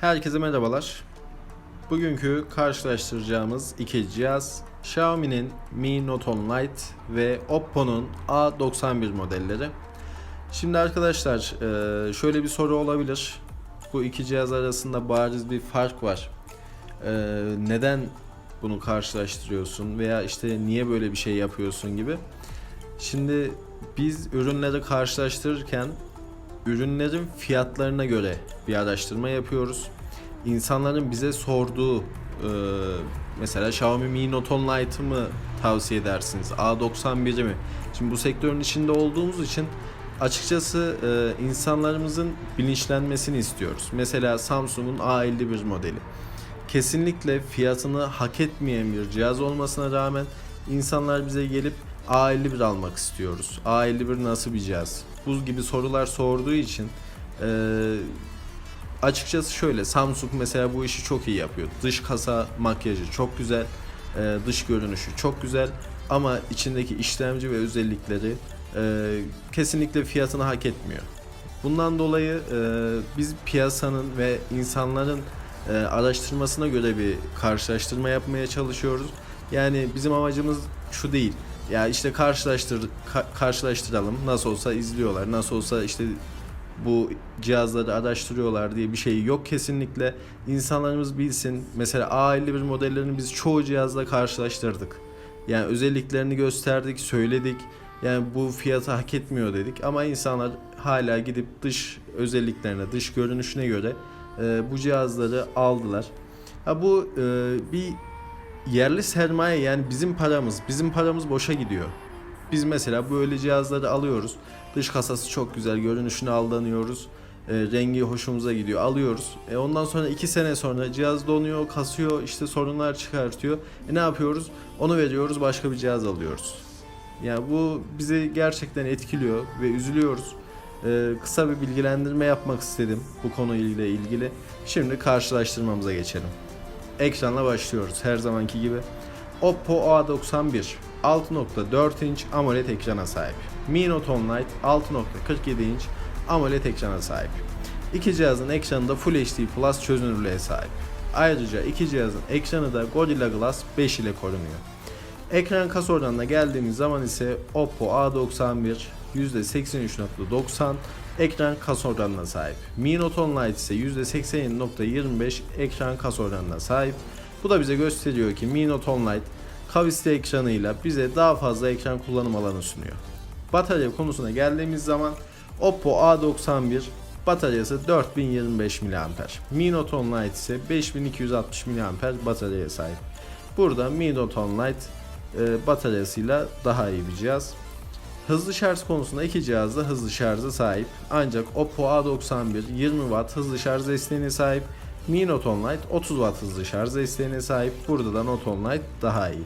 Herkese merhabalar. Bugünkü karşılaştıracağımız iki cihaz Xiaomi'nin Mi Note 10 Lite ve Oppo'nun A91 modelleri. Şimdi arkadaşlar e, şöyle bir soru olabilir. Bu iki cihaz arasında bariz bir fark var. E, Neden bunu karşılaştırıyorsun veya işte niye böyle bir şey yapıyorsun gibi. Şimdi biz ürünleri karşılaştırırken ürünlerin fiyatlarına göre bir araştırma yapıyoruz. İnsanların bize sorduğu e, mesela Xiaomi Mi Note 10 Lite'ı mı tavsiye edersiniz? A91'i mi? Şimdi bu sektörün içinde olduğumuz için açıkçası e, insanlarımızın bilinçlenmesini istiyoruz. Mesela Samsung'un A51 modeli. Kesinlikle fiyatını hak etmeyen bir cihaz olmasına rağmen insanlar bize gelip A51 almak istiyoruz. A51 nasıl bir cihaz? Bu gibi sorular sorduğu için eee, açıkçası şöyle Samsung mesela bu işi çok iyi yapıyor. Dış kasa makyajı çok güzel, eee, dış görünüşü çok güzel ama içindeki işlemci ve özellikleri eee, kesinlikle fiyatını hak etmiyor. Bundan dolayı eee, biz piyasanın ve insanların eee, araştırmasına göre bir karşılaştırma yapmaya çalışıyoruz. Yani bizim amacımız şu değil. Ya işte karşılaştır ka- karşılaştıralım. Nasıl olsa izliyorlar. Nasıl olsa işte bu cihazları araştırıyorlar diye bir şey yok kesinlikle. İnsanlarımız bilsin. Mesela A51 modellerini biz çoğu cihazla karşılaştırdık. Yani özelliklerini gösterdik, söyledik. Yani bu fiyatı hak etmiyor dedik ama insanlar hala gidip dış özelliklerine, dış görünüşüne göre e, bu cihazları aldılar. Ha bu e, bir yerli sermaye yani bizim paramız, bizim paramız boşa gidiyor. Biz mesela böyle cihazları alıyoruz. Dış kasası çok güzel, görünüşüne aldanıyoruz. E, rengi hoşumuza gidiyor, alıyoruz. E, ondan sonra iki sene sonra cihaz donuyor, kasıyor, işte sorunlar çıkartıyor. E, ne yapıyoruz? Onu veriyoruz, başka bir cihaz alıyoruz. Yani bu bizi gerçekten etkiliyor ve üzülüyoruz. E, kısa bir bilgilendirme yapmak istedim bu konuyla ilgili. Şimdi karşılaştırmamıza geçelim. Ekranla başlıyoruz her zamanki gibi. Oppo A91 6.4 inç AMOLED ekrana sahip. Mi Note 10 Lite 6.47 inç AMOLED ekrana sahip. İki cihazın ekranı da Full HD Plus çözünürlüğe sahip. Ayrıca iki cihazın ekranı da Gorilla Glass 5 ile korunuyor. Ekran kas oranına geldiğimiz zaman ise Oppo A91 %83.90 ekran kas oranına sahip. Mi Note 10 Lite ise %87.25 ekran kas oranına sahip. Bu da bize gösteriyor ki Mi Note 10 Lite kavisli ekranıyla bize daha fazla ekran kullanım alanı sunuyor. Batarya konusuna geldiğimiz zaman Oppo A91 bataryası 4025 mAh. Mi Note 10 Lite ise 5260 mAh bataryaya sahip. Burada Mi Note 10 Lite e, bataryasıyla daha iyi bir cihaz. Hızlı şarj konusunda iki cihaz da hızlı şarja sahip. Ancak Oppo A91 20 Watt hızlı şarj desteğine sahip. Mi Note 10 Lite 30 Watt hızlı şarj desteğine sahip. Burada da Note 10 Lite daha iyi.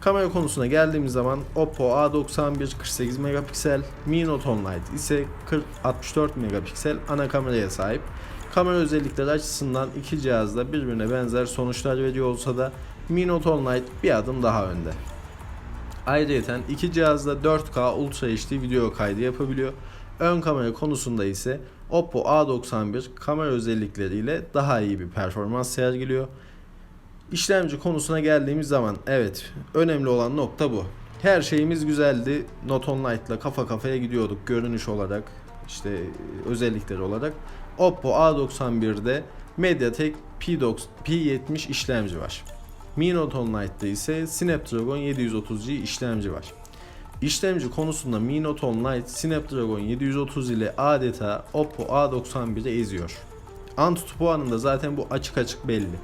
Kamera konusuna geldiğimiz zaman Oppo A91 48 megapiksel, Mi Note 10 Lite ise 40 64 megapiksel ana kameraya sahip. Kamera özellikleri açısından iki cihaz da birbirine benzer sonuçlar veriyor olsa da Mi Note 10 Lite bir adım daha önde. Ayrıca iki cihazda 4K Ultra HD video kaydı yapabiliyor. Ön kamera konusunda ise Oppo A91 kamera özellikleriyle daha iyi bir performans sergiliyor. İşlemci konusuna geldiğimiz zaman evet önemli olan nokta bu. Her şeyimiz güzeldi. Note 10 Lite ile kafa kafaya gidiyorduk görünüş olarak işte özellikleri olarak. Oppo A91'de MediaTek P90 P70 işlemci var. Mi Note 10 Lite'da ise Snapdragon 730G işlemci var. İşlemci konusunda Mi Note 10 Lite Snapdragon 730 ile adeta Oppo A91'i eziyor. Antutu puanında zaten bu açık açık belli.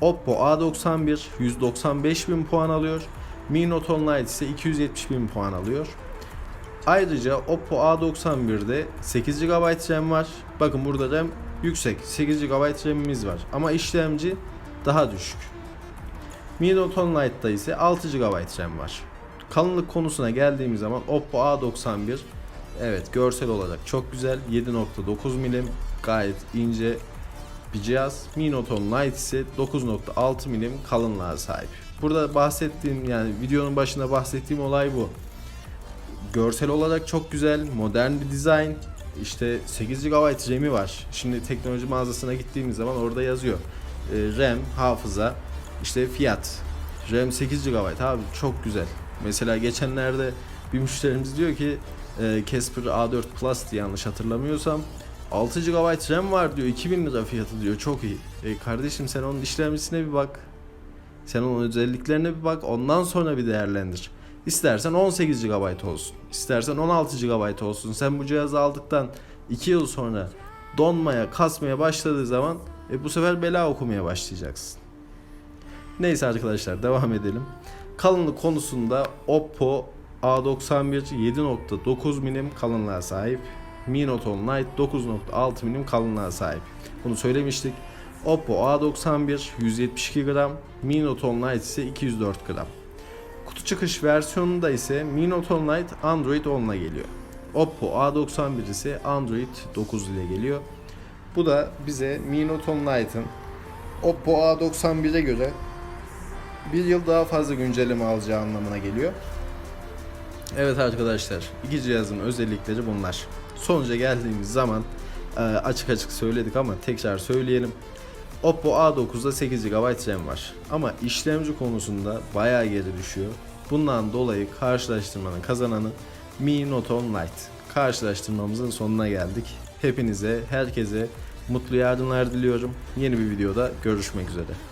Oppo A91 195.000 puan alıyor. Mi Note 10 Lite ise 270.000 puan alıyor. Ayrıca Oppo A91'de 8 GB RAM var. Bakın burada RAM yüksek. 8 GB RAM'imiz var. Ama işlemci daha düşük. Mi Note 10 Lite'da ise 6 GB RAM var. Kalınlık konusuna geldiğimiz zaman Oppo A91 evet görsel olarak çok güzel 7.9 milim gayet ince bir cihaz. Mi Note 10 Lite ise 9.6 milim kalınlığa sahip. Burada bahsettiğim yani videonun başında bahsettiğim olay bu. Görsel olarak çok güzel, modern bir dizayn. İşte 8 GB RAM'i var. Şimdi teknoloji mağazasına gittiğimiz zaman orada yazıyor. Ee, RAM, hafıza, işte fiyat. RAM 8 GB abi çok güzel. Mesela geçenlerde bir müşterimiz diyor ki e, Casper A4 Plus diye yanlış hatırlamıyorsam 6 GB RAM var diyor 2000 lira fiyatı diyor çok iyi. E kardeşim sen onun işlemcisine bir bak. Sen onun özelliklerine bir bak ondan sonra bir değerlendir. İstersen 18 GB olsun. istersen 16 GB olsun. Sen bu cihazı aldıktan 2 yıl sonra donmaya, kasmaya başladığı zaman e, bu sefer bela okumaya başlayacaksın. Neyse arkadaşlar devam edelim. Kalınlık konusunda Oppo A91 7.9 milim kalınlığa sahip. Mi Note 10 Lite 9.6 milim kalınlığa sahip. Bunu söylemiştik. Oppo A91 172 gram, Mi Note 10 Lite ise 204 gram. Kutu çıkış versiyonunda ise Mi Note 10 Lite Android 10 ile geliyor. Oppo A91 ise Android 9 ile geliyor. Bu da bize Mi Note 10 Lite'ın Oppo A91'e göre bir yıl daha fazla güncelleme alacağı anlamına geliyor. Evet arkadaşlar, iki cihazın özellikleri bunlar. Sonuca geldiğimiz zaman e, açık açık söyledik ama tekrar söyleyelim. Oppo A9'da 8 GB RAM var. Ama işlemci konusunda bayağı geri düşüyor. Bundan dolayı karşılaştırmanın kazananı Mi Note 10 Lite. Karşılaştırmamızın sonuna geldik. Hepinize, herkese mutlu yardımlar diliyorum. Yeni bir videoda görüşmek üzere.